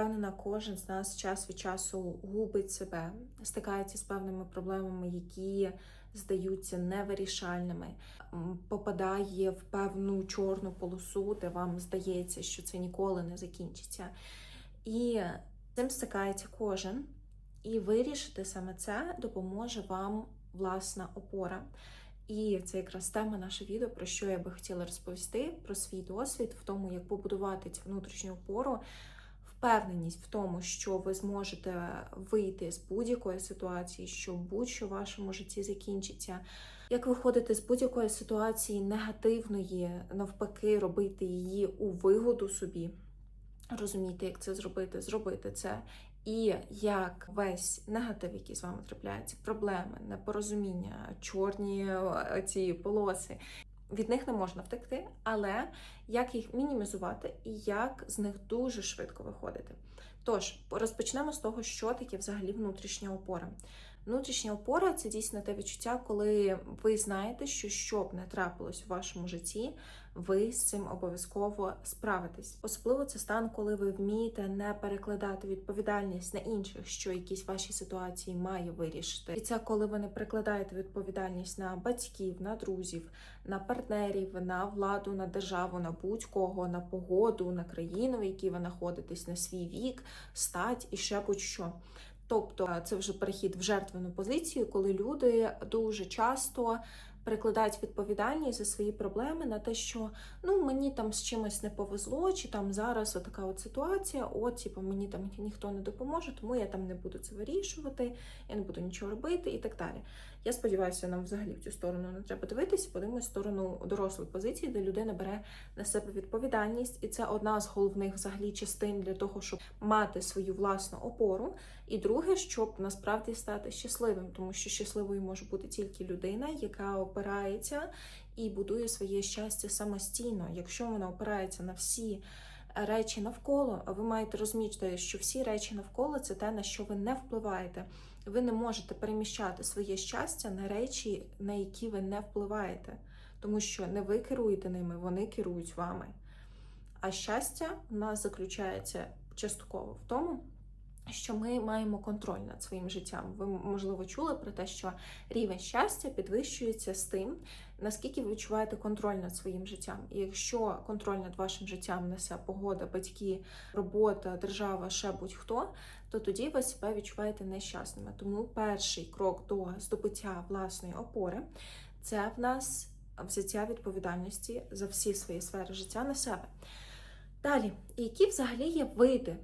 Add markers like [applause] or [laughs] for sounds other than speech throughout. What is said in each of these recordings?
Впевнена, кожен з нас час від часу губить себе, стикається з певними проблемами, які здаються невирішальними, попадає в певну чорну полосу, де вам здається, що це ніколи не закінчиться. І цим стикається кожен. І вирішити саме це допоможе вам власна опора. І це якраз тема нашого відео, про що я би хотіла розповісти, про свій досвід в тому, як побудувати цю внутрішню опору, впевненість в тому, що ви зможете вийти з будь-якої ситуації, що будь-що в вашому житті закінчиться. Як виходити з будь-якої ситуації негативної, навпаки, робити її у вигоду собі, розуміти, як це зробити, зробити це. І як весь негатив, який з вами трапляється, проблеми, непорозуміння, чорні е, ці полоси, від них не можна втекти, але як їх мінімізувати і як з них дуже швидко виходити. Тож, розпочнемо з того, що таке взагалі внутрішня опора. Внутрішня опора це дійсно те відчуття, коли ви знаєте, що щоб не трапилось у вашому житті, ви з цим обов'язково справитесь. Особливо це стан, коли ви вмієте не перекладати відповідальність на інших, що якісь ваші ситуації має вирішити. І це коли ви не перекладаєте відповідальність на батьків, на друзів, на партнерів, на владу, на державу, на будь-кого, на погоду, на країну, в якій ви знаходитесь, на свій вік, стать і ще будь-що. Тобто це вже перехід в жертвену позицію, коли люди дуже часто перекладають відповідальність за свої проблеми на те, що ну мені там з чимось не повезло, чи там зараз така от ситуація, от типу, мені там ніхто не допоможе, тому я там не буду це вирішувати, я не буду нічого робити і так далі. Я сподіваюся, нам взагалі в цю сторону не треба дивитися, подивимось сторону дорослої позиції, де людина бере на себе відповідальність, і це одна з головних взагалі частин для того, щоб мати свою власну опору. І друге, щоб насправді стати щасливим, тому що щасливою може бути тільки людина, яка опирається і будує своє щастя самостійно. Якщо вона опирається на всі речі навколо, ви маєте розуміти, що всі речі навколо це те, на що ви не впливаєте. Ви не можете переміщати своє щастя на речі, на які ви не впливаєте, тому що не ви керуєте ними, вони керують вами. А щастя в нас заключається частково в тому, що ми маємо контроль над своїм життям. Ви, можливо, чули про те, що рівень щастя підвищується з тим, наскільки ви відчуваєте контроль над своїм життям. І якщо контроль над вашим життям несе погода, батьки, робота, держава, ще будь-хто, то тоді ви себе відчуваєте нещасними. Тому перший крок до здобуття власної опори це в нас взяття відповідальності за всі свої сфери життя на себе. Далі, які взагалі є види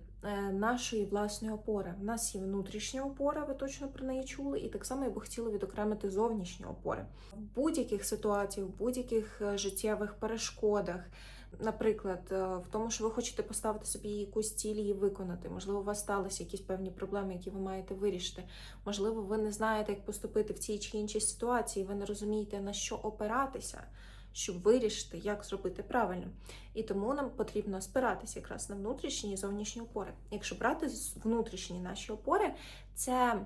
нашої власної опори? У нас є внутрішня опора, ви точно про неї чули, і так само я би хотіла відокремити зовнішні опори. В будь-яких ситуаціях, в будь-яких е, життєвих перешкодах, наприклад, е, в тому, що ви хочете поставити собі якусь ціль і виконати. Можливо, у вас сталися якісь певні проблеми, які ви маєте вирішити. Можливо, ви не знаєте, як поступити в цій чи іншій ситуації, ви не розумієте, на що опиратися щоб вирішити, як зробити правильно. І тому нам потрібно спиратися якраз на внутрішні і зовнішні опори. Якщо брати внутрішні наші опори, це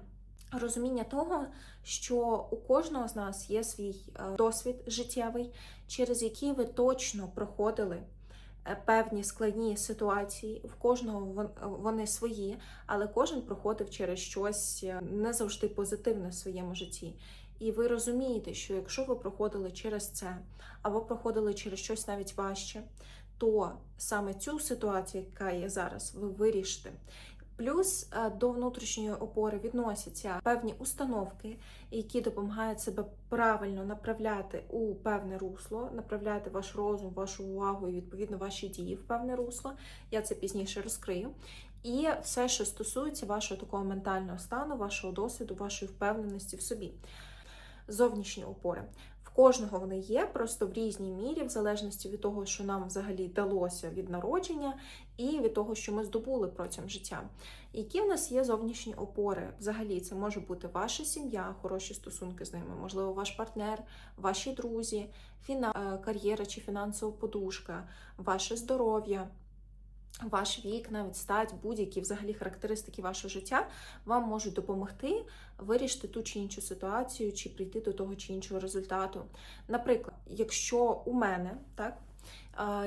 розуміння того, що у кожного з нас є свій е, досвід життєвий, через який ви точно проходили. е, Певні складні ситуації, в кожного вони свої, але кожен проходив через щось е, не завжди позитивне в своєму житті. І ви розумієте, що якщо ви проходили через це, або проходили через щось навіть важче, то саме цю ситуацію, яка є зараз, ви вирішите. Плюс е, до внутрішньої опори відносяться певні установки, які допомагають себе правильно направляти у певне русло, направляти ваш розум, вашу увагу і відповідно ваші дії в певне русло. Я це пізніше розкрию. І все, що стосується вашого такого ментального стану, вашого досвіду, вашої впевненості в собі зовнішні опори. В кожного вони є, просто в різній мірі, в залежності від того, що нам взагалі далося від народження, і від того, що ми здобули протягом життя. Які в нас є зовнішні опори? Взагалі, це може бути ваша сім'я, хороші стосунки з ними, можливо, ваш партнер, ваші друзі, е, кар'єра чи фінансова подушка, ваше здоров'я. Ваш вік, навіть стать, будь-які взагалі характеристики вашого життя вам можуть допомогти вирішити ту чи іншу ситуацію, чи прийти до того чи іншого результату. Наприклад, якщо у мене так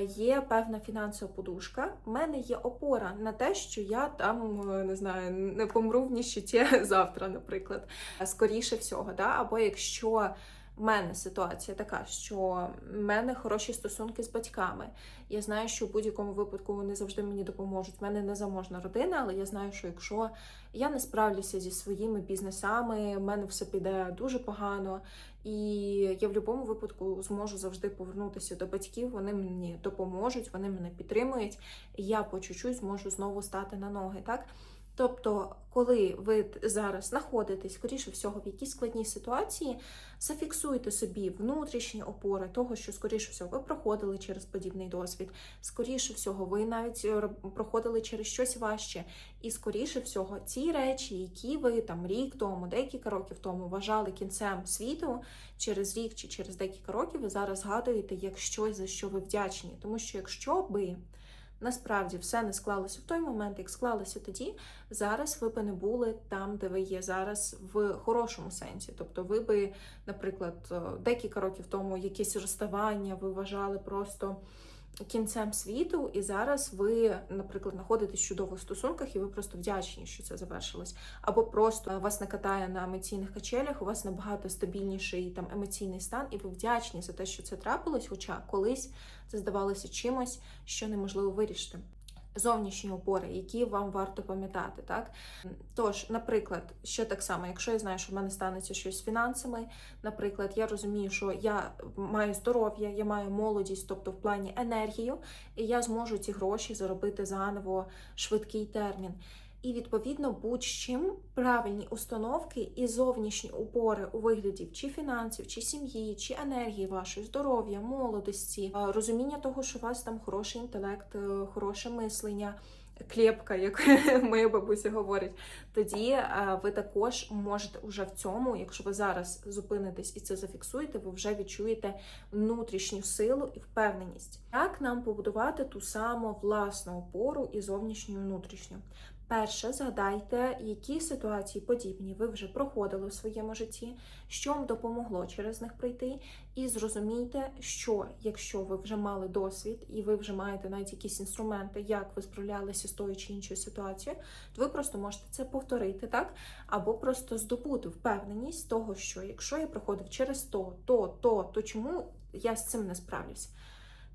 є певна фінансова подушка. У мене є опора на те, що я там е, не знаю, не помру в ніщиті [laughs] завтра, наприклад. Скоріше всього, да? або якщо. В мене ситуація така, що в мене хороші стосунки з батьками. Я знаю, що в будь-якому випадку вони завжди мені допоможуть. В мене не заможна родина, але я знаю, що якщо я не справлюся зі своїми бізнесами, в мене все піде дуже погано, і я в будь-якому випадку зможу завжди повернутися до батьків. Вони мені допоможуть, вони мене підтримують, і я по чуть-чуть зможу знову стати на ноги. Так. Тобто, коли ви зараз знаходитесь, скоріше всього, в якійсь складній ситуації, зафіксуйте собі внутрішні опори того, що, скоріше всього, ви проходили через подібний досвід, скоріше всього, ви навіть е, проходили через щось важче. І, скоріше всього, ці речі, які ви там рік тому, декілька років тому вважали кінцем світу, через рік чи через декілька років ви зараз згадуєте як щось, за що ви вдячні. Тому що якщо би насправді все не склалося в той момент, як склалося тоді, зараз ви би не були там, де ви є зараз, в хорошому сенсі. Тобто, ви би, наприклад, е, декілька років тому якесь розставання ви вважали просто. Кінцем світу, і зараз ви, наприклад, знаходитесь в чудових стосунках, і ви просто вдячні, що це завершилось. Або просто вас не катає на емоційних качелях, у вас набагато стабільніший там емоційний стан, і ви вдячні за те, що це трапилось, хоча колись це здавалося чимось, що неможливо вирішити. Зовнішні опори, які вам варто пам'ятати, так тож, наприклад, ще так само, якщо я знаю, що в мене станеться щось з фінансами, наприклад, я розумію, що я маю здоров'я, я маю молодість, тобто в плані енергію, і я зможу ці гроші заробити заново швидкий термін. І відповідно будь-чим правильні установки і зовнішні опори у вигляді чи фінансів, чи сім'ї, чи енергії вашої, здоров'я, молодості, розуміння того, що у вас там хороший інтелект, е, хороше мислення. Клепка, як [laughs] моя бабуся говорить, тоді е, ви також можете уже в цьому, якщо ви зараз зупинитесь і це зафіксуєте, ви вже відчуєте внутрішню силу і впевненість. Як нам побудувати ту саму власну опору і зовнішню і внутрішню? Перше, згадайте, які ситуації подібні ви вже проходили в своєму житті, що вам допомогло через них пройти, і зрозумійте, що якщо ви вже мали досвід і ви вже маєте навіть якісь інструменти, як ви справлялися з тою чи іншою ситуацією, то ви просто можете це повторити, так? Або просто здобути впевненість того, що якщо я проходив через то, то, то, то чому я з цим не справлюсь?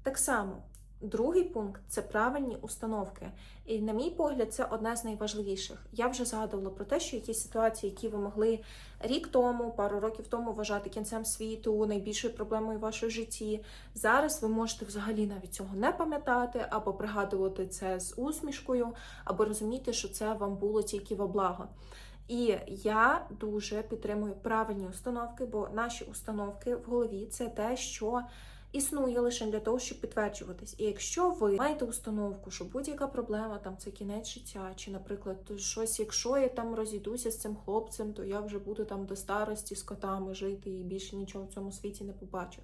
Так само. Другий пункт це правильні установки. І, на мій погляд, це одна з найважливіших. Я вже згадувала про те, що якісь ситуації, які ви могли рік тому, пару років тому вважати кінцем світу, найбільшою проблемою в вашому житті. Зараз ви можете взагалі навіть цього не пам'ятати, або пригадувати це з усмішкою, або розуміти, що це вам було тільки во благо. І я дуже підтримую правильні установки, бо наші установки в голові це те, що існує лише для того, щоб підтверджуватись. І якщо ви маєте установку, що будь-яка проблема там це кінець життя, чи, наприклад, то щось, якщо я там розійдуся з цим хлопцем, то я вже буду там до старості з котами жити і більше нічого в цьому світі не побачу.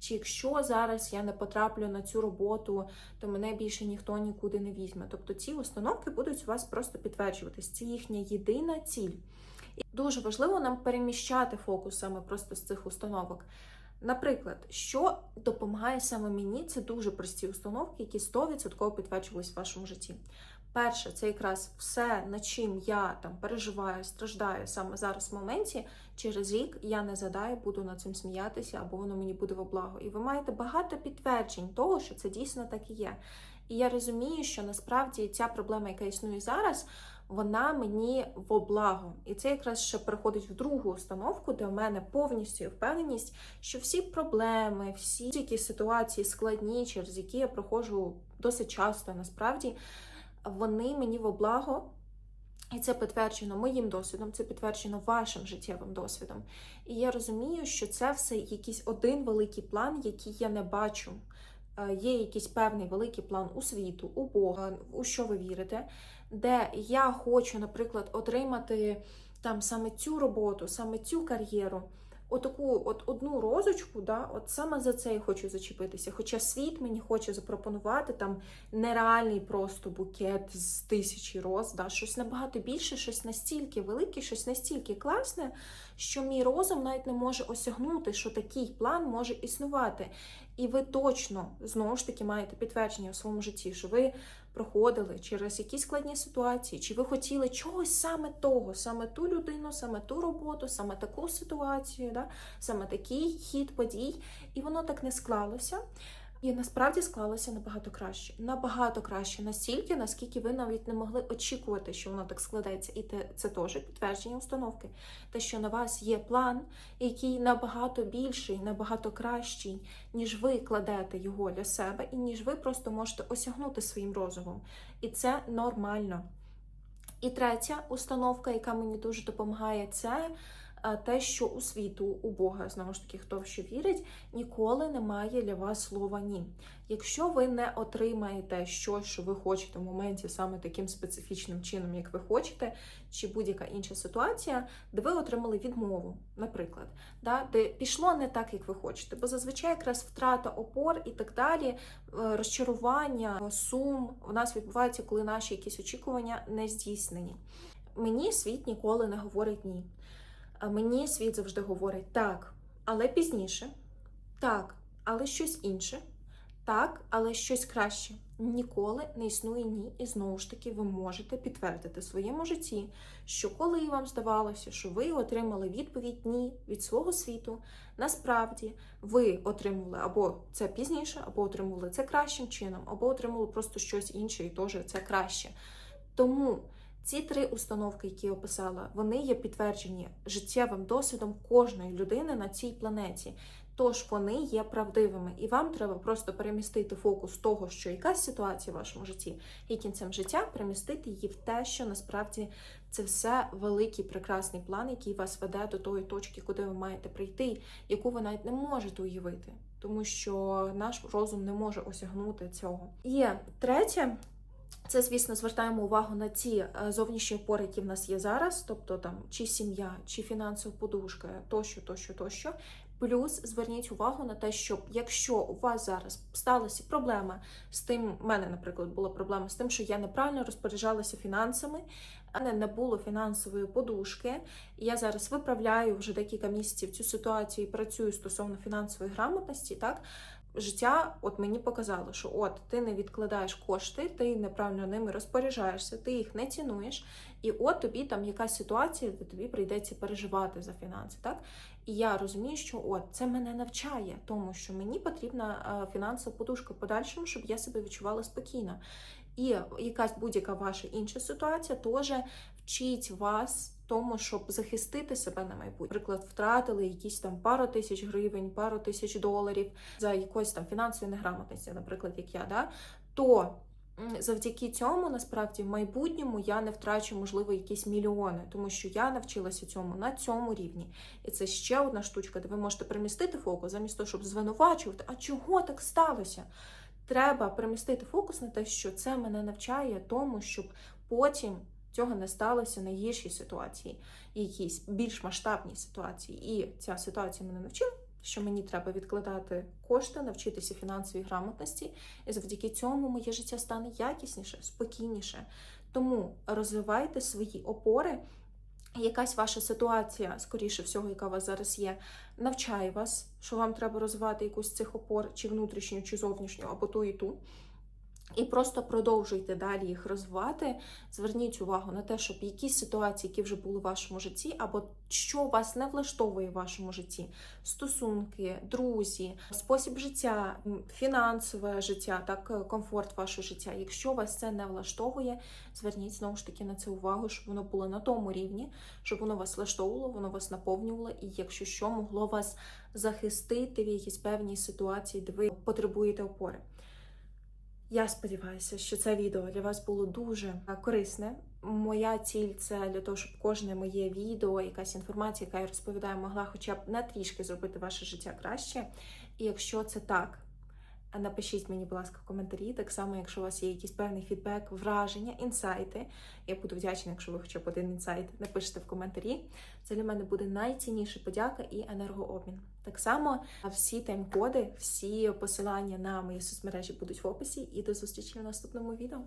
Чи якщо зараз я не потраплю на цю роботу, то мене більше ніхто нікуди не візьме. Тобто ці установки будуть у вас просто підтверджуватись. Це їхня єдина ціль. І дуже важливо нам переміщати фокус саме просто з цих установок. Наприклад, що допомагає саме мені, це дуже прості установки, які 100% підтверджувались в вашому житті. Перше, це якраз все, над чим я там переживаю, страждаю саме зараз в моменті. Через рік я не задаю, буду над цим сміятися, або воно мені буде во благо. І ви маєте багато підтверджень того, що це дійсно так і є. І я розумію, що насправді ця проблема, яка існує зараз, вона мені во благо. І це якраз ще переходить в другу установку, де в мене повністю впевненість, що всі проблеми, всі якісь ситуації складні, через які я проходжу досить часто, насправді, вони мені во благо. І це підтверджено моїм досвідом, це підтверджено вашим життєвим досвідом. І я розумію, що це все якийсь один великий план, який я не бачу. Е, Є якийсь певний великий план у світу, у Бога, у що ви вірите, де я хочу, наприклад, отримати там саме цю роботу, саме цю кар'єру. отаку от одну розочку, да, от саме за це я хочу зачепитися. Хоча світ мені хоче запропонувати там нереальний просто букет з тисячі роз, да, щось набагато більше, щось настільки велике, щось настільки класне, що мій розум навіть не може осягнути, що такий план може існувати. І ви точно знову ж таки маєте підтвердження у своєму житті, що ви проходили через якісь складні ситуації, чи ви хотіли чогось саме того, саме ту людину, саме ту роботу, саме таку ситуацію, да? саме такий хід подій, і воно так не склалося. І насправді склалося набагато краще. Набагато краще, настільки, наскільки ви навіть не могли очікувати, що воно так складеться. І це теж підтвердження установки. Те, що на вас є план, який набагато більший, набагато кращий, ніж ви кладете його для себе, і ніж ви просто можете осягнути своїм розумом. І це нормально. І третя установка, яка мені дуже допомагає, це те, що у світу, у Бога, знову ж таки, хто в що вірить, ніколи немає для вас слова ні. Якщо ви не отримаєте щось, що ви хочете в моменті саме таким специфічним чином, як ви хочете, чи будь-яка інша ситуація, де ви отримали відмову, наприклад, да, де пішло не так, як ви хочете, бо зазвичай якраз втрата опор і так далі, е, розчарування, сум у нас відбувається, коли наші якісь очікування не здійснені. Мені світ ніколи не говорить ні. А мені світ завжди говорить так, але пізніше, так, але щось інше, так, але щось краще. Ніколи не існує ні, і знову ж таки ви можете підтвердити своєму житті, що коли вам здавалося, що ви отримали відповідь ні від свого світу, насправді ви отримували або це пізніше, або отримували це кращим чином, або отримували просто щось інше, і теж це краще. Тому ці три установки, які я описала, вони є підтверджені життєвим досвідом кожної людини на цій планеті. Тож вони є правдивими, і вам треба просто перемістити фокус того, що якась ситуація в вашому житті є кінцем життя, перемістити її в те, що насправді це все великий прекрасний план, який вас веде до тої точки, куди ви маєте прийти, яку ви навіть не можете уявити, тому що наш розум не може осягнути цього. І третє. Це, звісно, звертаємо увагу на ті е, зовнішні опори, які в нас є зараз, тобто там чи сім'я, чи фінансова подушка, тощо, тощо, тощо. Плюс зверніть увагу на те, що якщо у вас зараз сталася проблема з тим, в мене, наприклад, була проблема з тим, що я неправильно розпоряджалася фінансами, а не було фінансової подушки. І я зараз виправляю вже декілька місяців цю ситуацію і працюю стосовно фінансової грамотності, так життя от мені показало, що от ти не відкладаєш кошти, ти неправильно ними розпоряджаєшся, ти їх не цінуєш, і от тобі там якась ситуація, де тобі прийдеться переживати за фінанси. Так і я розумію, що от це мене навчає, тому що мені потрібна е, фінансова подушка подальшому, щоб я себе відчувала спокійно. І якась будь-яка ваша інша ситуація теж вчить вас тому, щоб захистити себе на майбутнє. Наприклад, втратили якісь там пару тисяч гривень, пару тисяч доларів за якоїсь там фінансової неграмотності, наприклад, як я, да, то завдяки цьому насправді в майбутньому я не втрачу, можливо, якісь мільйони, тому що я навчилася цьому на цьому рівні. І це ще одна штучка, де ви можете перемістити фокус, замість того, щоб звинувачувати, а чого так сталося? Треба перемістити фокус на те, що це мене навчає тому, щоб потім цього не сталося на гіршій ситуації, якійсь більш масштабній ситуації. І ця ситуація мене навчила, що мені треба відкладати кошти, навчитися фінансовій грамотності, і завдяки цьому моє життя стане якісніше, спокійніше. Тому розвивайте свої опори. Якась ваша ситуація, скоріше всього, яка у вас зараз є, навчає вас, що вам треба розвивати якусь з цих опор, чи внутрішню, чи зовнішню, або ту і ту. І просто продовжуйте далі їх розвивати. Зверніть увагу на те, щоб якісь ситуації, які вже були в вашому житті, або що вас не влаштовує в вашому житті: стосунки, друзі, спосіб життя, фінансове життя, так е, комфорт вашого життя. Якщо вас це не влаштовує, зверніть знову ж таки на це увагу, щоб воно було на тому рівні, щоб воно вас влаштовувало, воно вас наповнювало, і якщо що, могло вас захистити в якійсь певній ситуації, де ви потребуєте опори. Я сподіваюся, що це відео для вас було дуже корисне. Моя ціль це для того, щоб кожне моє відео, якась інформація, яка я розповідаю, могла хоча б на трішки зробити ваше життя краще. І якщо це так, напишіть мені, будь ласка, в коментарі. Так само, якщо у вас є якийсь певний фідбек, враження, інсайти. Я буду вдячна, якщо ви хоча б один інсайт напишете в коментарі. Це для мене буде найцінніша подяка і енергообмін. Так само всі тайм-коди, всі посилання на мої соцмережі будуть в описі, і до зустрічі в наступному відео.